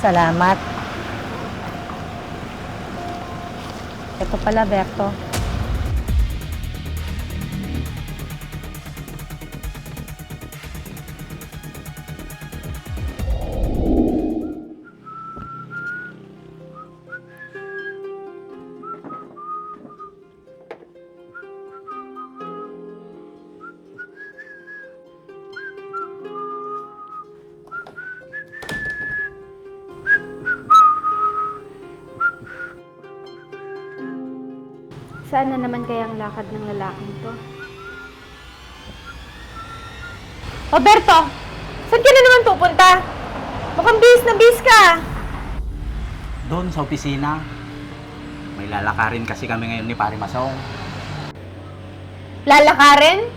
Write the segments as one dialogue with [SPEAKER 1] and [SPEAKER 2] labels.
[SPEAKER 1] Salamat. Ito pala, Berto.
[SPEAKER 2] Saan na naman kaya ang lakad ng lalaking to?
[SPEAKER 1] Roberto! Saan ka na naman pupunta? Mukhang bis na bis ka.
[SPEAKER 3] Doon sa opisina. May lalakarin kasi kami ngayon ni Pare Masong.
[SPEAKER 1] Lalakarin?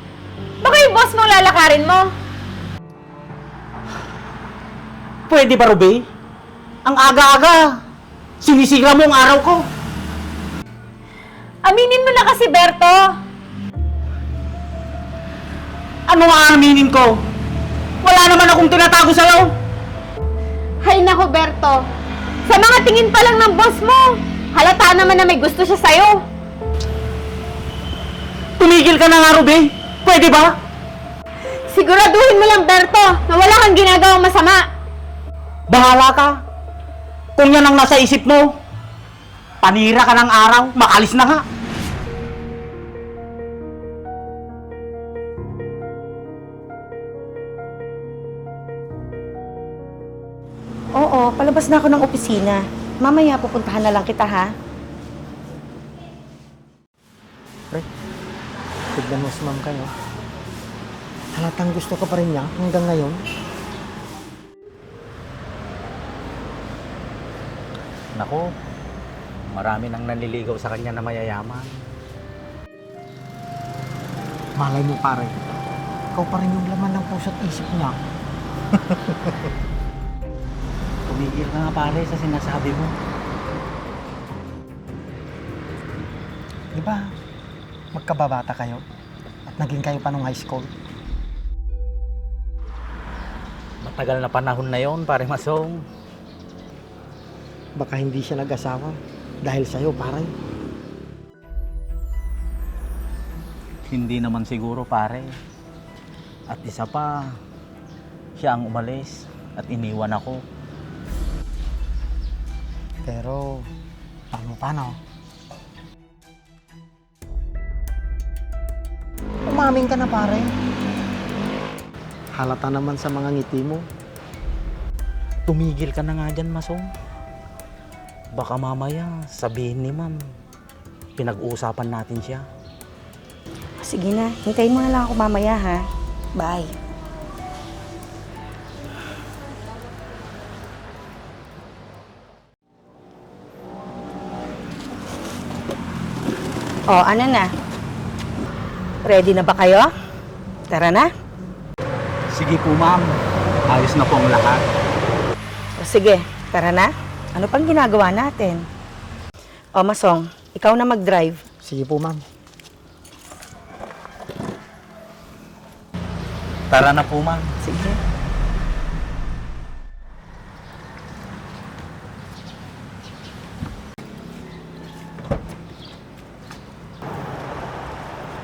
[SPEAKER 1] Baka yung boss mong lalakarin mo.
[SPEAKER 3] Pwede ba, Ruby? Ang aga-aga. Sinisira mo ang araw ko.
[SPEAKER 1] Aminin mo na kasi, Berto.
[SPEAKER 3] Ano ang aaminin ko? Wala naman akong tinatago sa'yo.
[SPEAKER 2] Hay nako, Berto! Sa mga tingin pa lang ng boss mo, halata naman na may gusto siya sa'yo.
[SPEAKER 3] Tumigil ka na nga, Ruby. Pwede ba?
[SPEAKER 2] Siguraduhin mo lang, Berto, na wala kang ginagawang masama.
[SPEAKER 3] Bahala ka. Kung yan ang nasa isip mo, panira ka ng araw, makalis na nga.
[SPEAKER 1] Oo, palabas na ako ng opisina. Mamaya pupuntahan na lang kita, ha?
[SPEAKER 4] Pre, tignan mo si ma'am kayo. Halatang gusto ka pa rin niya hanggang ngayon.
[SPEAKER 3] Nako, marami nang nanliligaw sa kanya na mayayaman.
[SPEAKER 4] Malay mo pare, ikaw pa rin yung laman ng puso't isip niya.
[SPEAKER 3] Tumigil ka nga pare sa sinasabi mo.
[SPEAKER 4] Di ba? Magkababata kayo at naging kayo pa nung high school.
[SPEAKER 3] Matagal na panahon na yon, pare Masong.
[SPEAKER 4] Baka hindi siya nag-asawa dahil sa'yo pare.
[SPEAKER 3] Hindi naman siguro, pare. At isa pa, siya ang umalis at iniwan ako.
[SPEAKER 4] Pero, paano paano? Umamin ka na pare. Halata naman sa mga ngiti mo.
[SPEAKER 3] Tumigil ka na nga dyan, Masong. Baka mamaya sabihin ni ma'am, pinag-uusapan natin siya.
[SPEAKER 1] Sige na, hintayin mo na lang ako mamaya, ha? Bye. O, ano na? Ready na ba kayo? Tara na.
[SPEAKER 3] Sige po, ma'am. Ayos na po ang lahat.
[SPEAKER 1] O sige, tara na. Ano pang ginagawa natin? O, Masong, ikaw na mag-drive.
[SPEAKER 4] Sige po ma'am.
[SPEAKER 3] Tara na po, ma'am.
[SPEAKER 1] Sige.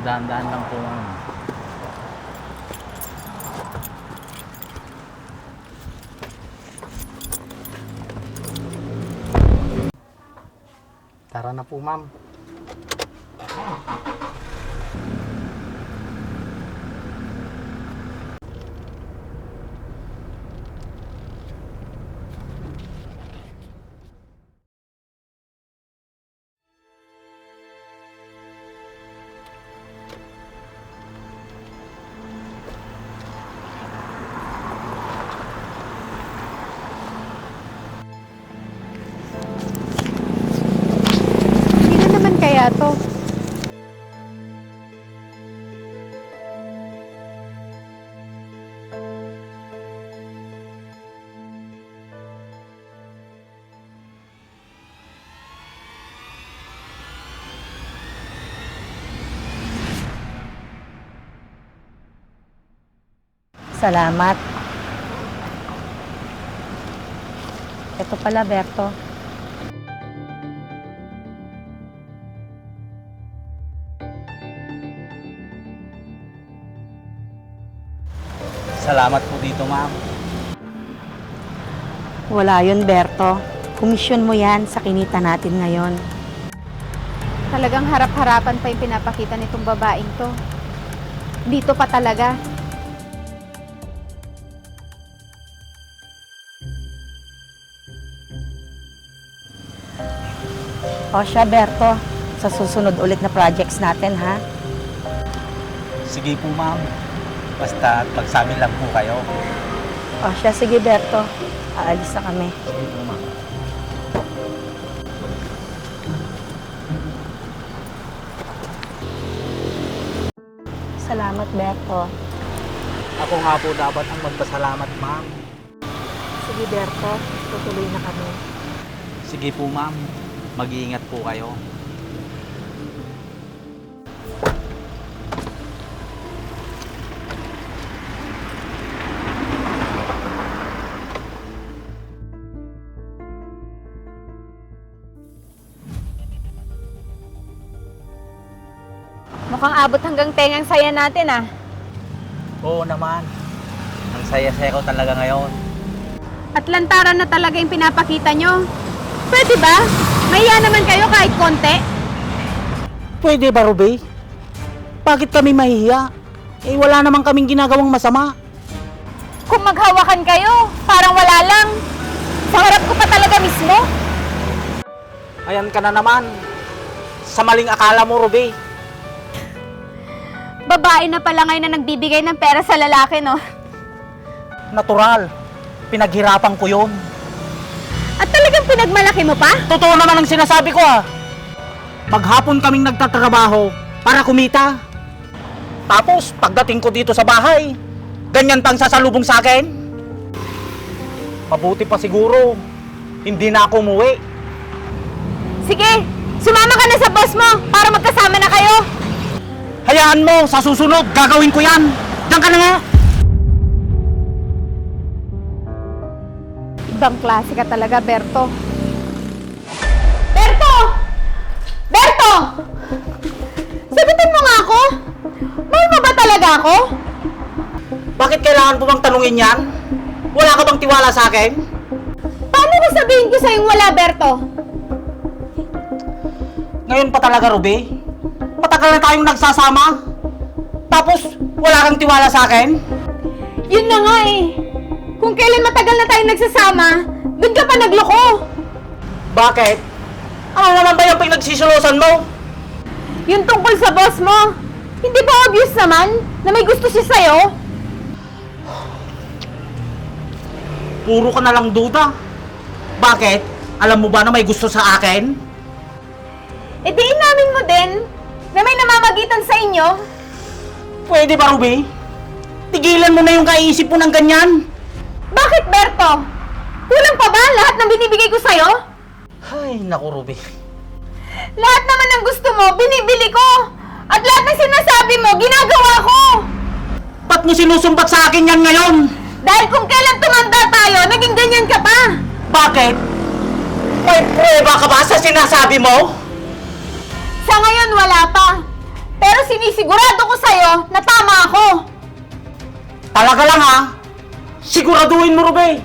[SPEAKER 3] Daan-daan lang po, ma'am.
[SPEAKER 4] Tara na po ma'am.
[SPEAKER 2] To?
[SPEAKER 1] Salamat. Ito pala, Berto.
[SPEAKER 3] Salamat po dito, ma'am.
[SPEAKER 1] Wala yun, Berto. Komisyon mo yan sa kinita natin ngayon.
[SPEAKER 2] Talagang harap-harapan pa yung pinapakita nitong babaeng to. Dito pa talaga.
[SPEAKER 1] O siya, Berto. Sa susunod ulit na projects natin, ha?
[SPEAKER 3] Sige po, ma'am. Basta magsabi lang po kayo.
[SPEAKER 1] O siya, sige, Berto. Aalis na kami.
[SPEAKER 3] Sige po, ma'am.
[SPEAKER 1] Salamat, Berto.
[SPEAKER 3] Ako nga po dapat ang magpasalamat, ma'am.
[SPEAKER 1] Sige, Berto. Tutuloy na kami.
[SPEAKER 3] Sige po, ma'am. Mag-iingat po kayo.
[SPEAKER 2] Mukhang abot hanggang tengang saya natin ah.
[SPEAKER 3] Oo naman. Ang saya-saya ko talaga ngayon.
[SPEAKER 2] At lantaran na talaga yung pinapakita nyo. Pwede ba? Mahiya naman kayo kahit konti.
[SPEAKER 3] Pwede ba, Ruby? Bakit kami mahihiya? Eh, wala naman kaming ginagawang masama.
[SPEAKER 2] Kung maghawakan kayo, parang wala lang. Sa harap ko pa talaga mismo.
[SPEAKER 3] Ayan ka na naman. Sa maling akala mo, Ruby.
[SPEAKER 2] Babae na pala ngayon na nagbibigay ng pera sa lalaki, no?
[SPEAKER 3] Natural. Pinaghirapan ko yun.
[SPEAKER 2] At talagang pinagmalaki mo pa?
[SPEAKER 3] Totoo naman ang sinasabi ko ah. Maghapon kaming nagtatrabaho para kumita. Tapos, pagdating ko dito sa bahay, ganyan pang sasalubong sa akin. Mabuti pa siguro, hindi na ako umuwi.
[SPEAKER 2] Sige, sumama ka na sa boss mo para magkasama na kayo.
[SPEAKER 3] Hayaan mo, sa susunod, gagawin ko yan. Diyan ka na nga.
[SPEAKER 2] Ibang klase ka talaga, Berto. Berto! Berto! Sagutin mo nga ako! Mahal mo ba talaga ako?
[SPEAKER 3] Bakit kailangan mo bang tanungin yan? Wala ka bang tiwala sa akin?
[SPEAKER 2] Paano ko sabihin ko sa'yong wala, Berto?
[SPEAKER 3] Ngayon pa talaga, Ruby? Matagal na tayong nagsasama. Tapos, wala kang tiwala sa akin?
[SPEAKER 2] Yun na nga eh. Kung kailan matagal na tayong nagsasama, doon ka pa nagloko.
[SPEAKER 3] Bakit? Ano naman ba yung pinagsisilosan mo?
[SPEAKER 2] Yung tungkol sa boss mo, hindi ba obvious naman na may gusto siya sa'yo?
[SPEAKER 3] Puro ka na lang duda. Bakit? Alam mo ba na may gusto sa akin?
[SPEAKER 2] E di inamin mo din namamagitan sa inyo.
[SPEAKER 3] Pwede ba, Ruby? Tigilan mo na yung kaisip mo ng ganyan.
[SPEAKER 2] Bakit, Berto? Kulang pa ba lahat ng binibigay ko sa'yo?
[SPEAKER 3] Ay, naku, Ruby.
[SPEAKER 2] Lahat naman ng gusto mo, binibili ko. At lahat ng sinasabi mo, ginagawa ko.
[SPEAKER 3] Ba't mo sinusumbat sa akin yan ngayon?
[SPEAKER 2] Dahil kung kailan tumanda tayo, naging ganyan ka pa.
[SPEAKER 3] Bakit? May prueba ka ba sa sinasabi mo?
[SPEAKER 2] Sa ngayon, wala pa. Sinisigurado ko sa'yo na tama ako.
[SPEAKER 3] Talaga lang ha? Siguraduhin mo, Ruby.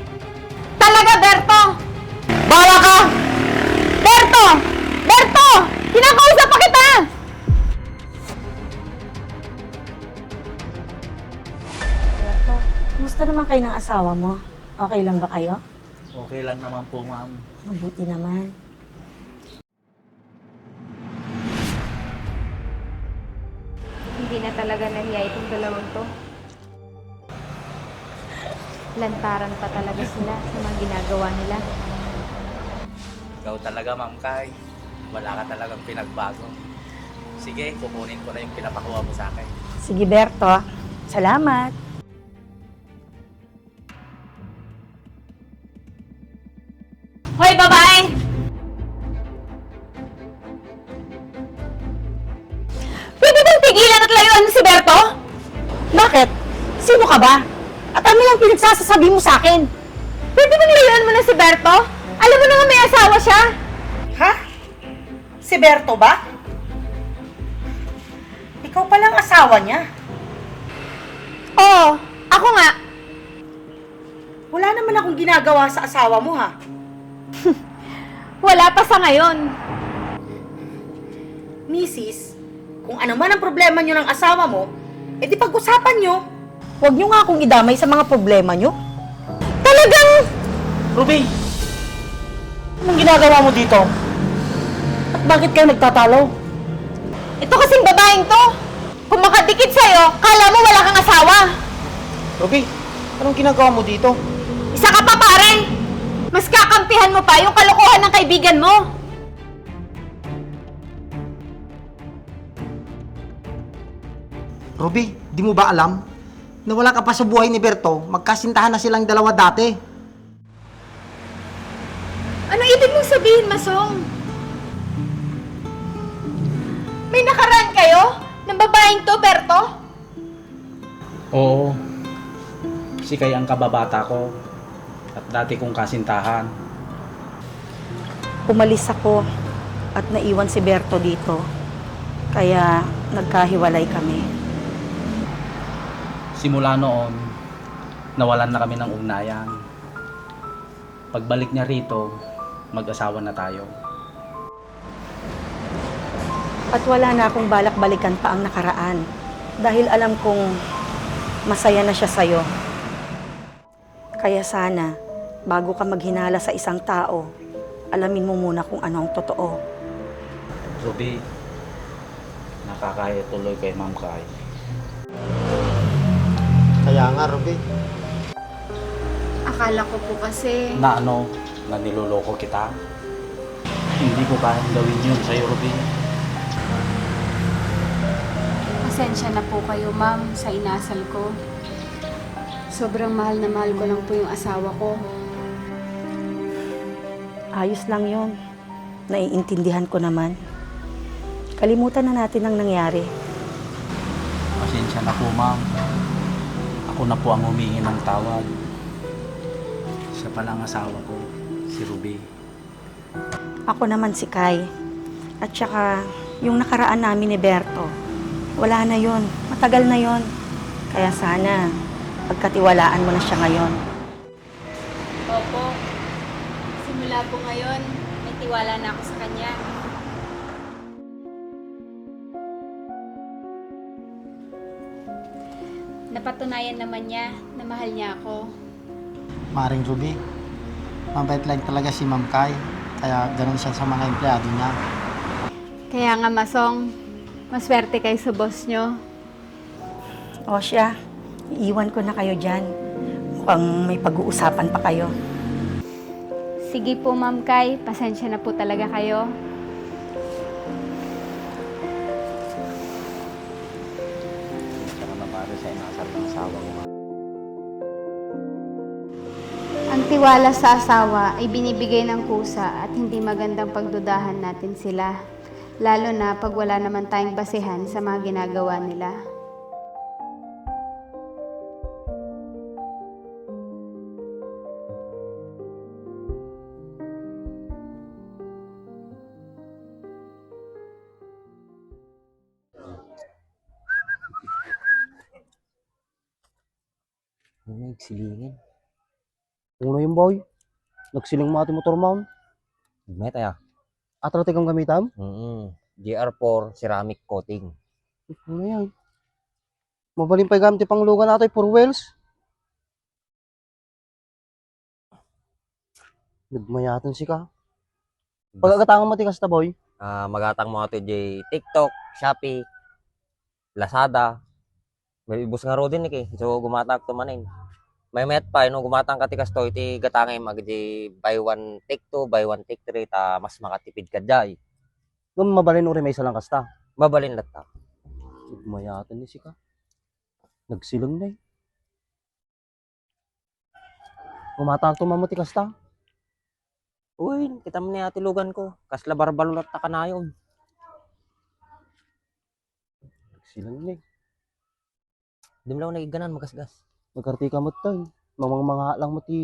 [SPEAKER 2] Talaga, Berto.
[SPEAKER 3] Bahala ka!
[SPEAKER 2] Berto! Berto! Kinakausap pa kita!
[SPEAKER 1] Berto, kumusta naman kayo ng asawa mo? Okay lang ba kayo?
[SPEAKER 3] Okay lang naman po, ma'am.
[SPEAKER 1] Mabuti naman.
[SPEAKER 2] Na talaga nahiya itong dalawang to. Lantaran pa talaga sila sa mga ginagawa nila.
[SPEAKER 3] Ikaw talaga, Ma'am Kai. Wala ka talagang pinagbago. Sige, kukunin ko na yung pinapakuha mo sa akin.
[SPEAKER 1] Sige, Berto. Salamat.
[SPEAKER 2] Si Berto?
[SPEAKER 1] Bakit? Sino ka ba? At ano yung pinagsasasabi mo sa akin?
[SPEAKER 2] Pwede bang layuan mo na si Berto? Alam mo na nga may asawa siya.
[SPEAKER 1] Ha? Si Berto ba? Ikaw palang asawa niya.
[SPEAKER 2] Oo, ako nga.
[SPEAKER 1] Wala naman akong ginagawa sa asawa mo ha.
[SPEAKER 2] Wala pa sa ngayon.
[SPEAKER 1] Mrs., kung ano man ang problema niyo ng asawa mo, edi pag-usapan niyo. Huwag niyo nga akong idamay sa mga problema niyo.
[SPEAKER 2] Talagang...
[SPEAKER 3] Ruby! Anong ginagawa mo dito? At bakit kayo nagtatalo?
[SPEAKER 2] Ito kasing babaeng to. Kung makadikit sa'yo, kala mo wala kang asawa.
[SPEAKER 4] Ruby, anong ginagawa mo dito?
[SPEAKER 2] Isa ka pa pare. Mas kakampihan mo pa yung kalokohan ng kaibigan mo.
[SPEAKER 4] Ruby, di mo ba alam? Na wala ka pa sa buhay ni Berto, magkasintahan na silang dalawa dati.
[SPEAKER 2] Ano ibig mong sabihin, Masong? May nakaraan kayo? Ng babaeng to, Berto?
[SPEAKER 3] Oo. Si Kay ang kababata ko. At dati kong kasintahan.
[SPEAKER 1] Umalis ako at naiwan si Berto dito. Kaya nagkahiwalay kami.
[SPEAKER 3] Simula noon, nawalan na kami ng ugnayan. Pagbalik niya rito, mag-asawa na tayo.
[SPEAKER 1] At wala na akong balak-balikan pa ang nakaraan. Dahil alam kong masaya na siya sa'yo. Kaya sana, bago ka maghinala sa isang tao, alamin mo muna kung ano ang totoo.
[SPEAKER 3] Ruby, nakakaya tuloy kay Ma'am Kay.
[SPEAKER 4] Kaya nga, Ruby.
[SPEAKER 2] Akala ko po kasi...
[SPEAKER 3] Na ano, na niloloko kita. Hindi ko kayang gawin yun sa'yo, Ruby.
[SPEAKER 5] Pasensya na po kayo, ma'am, sa inasal ko. Sobrang mahal na mahal ko lang po yung asawa ko.
[SPEAKER 1] Ayos lang yon. Naiintindihan ko naman. Kalimutan na natin ang nangyari.
[SPEAKER 3] Pasensya na po, ma'am. Ako na po ang humingi ng tawad. Siya pala ang asawa ko, si Ruby.
[SPEAKER 1] Ako naman si Kai. At saka, yung nakaraan namin ni Berto, wala na yon. Matagal na yon. Kaya sana, pagkatiwalaan mo na siya ngayon.
[SPEAKER 5] Opo. Simula po ngayon, may tiwala na ako sa kanya. Napatunayan naman niya na mahal niya ako.
[SPEAKER 4] Maring Ruby, mabait lang talaga si Ma'am Kai. Kaya ganun siya sa mga empleyado niya.
[SPEAKER 5] Kaya nga, Masong, maswerte kayo sa boss nyo.
[SPEAKER 1] O siya, iiwan ko na kayo dyan. Mukhang may pag-uusapan pa kayo.
[SPEAKER 5] Sige po, Ma'am Kai, pasensya na po talaga kayo. Tiwala sa asawa ay binibigay ng kusa at hindi magandang pagdudahan natin sila. Lalo na pag wala naman tayong basehan sa mga ginagawa nila.
[SPEAKER 6] Ano nagsilingin? Uno yung boy. Nagsiling mo ating motor mount.
[SPEAKER 7] May tayo.
[SPEAKER 6] Atratik ang gamitam.
[SPEAKER 7] Mm GR4 ceramic coating.
[SPEAKER 6] Ano yan? Mabaling pa gamit pang lugan natin for wheels. Nagmayatan si ka. Pagkakatangan mo tikas ta boy.
[SPEAKER 7] Ah, magatang mo ato jay TikTok, Shopee, Lazada. May ibus nga ro din eh. So gumatak to manin. May met pa no gumatang ka tikas to iti gatangay mag jay buy one take two, buy one take three ta mas makatipid ka jay.
[SPEAKER 6] Nung mabalin uri may isa lang kasta.
[SPEAKER 7] Mabalin lat ta.
[SPEAKER 6] Nagmayatan ni si ka. Nagsilang na eh. Gumatang tumamati kasta.
[SPEAKER 7] Uy, kita mo ni ati lugan ko. Kasla barbalulat ta kanayon.
[SPEAKER 6] Nagsilang na eh.
[SPEAKER 7] Di mo lang nagiganan magasgas.
[SPEAKER 6] Nagkartika mo tayo. Mamang mga lang mo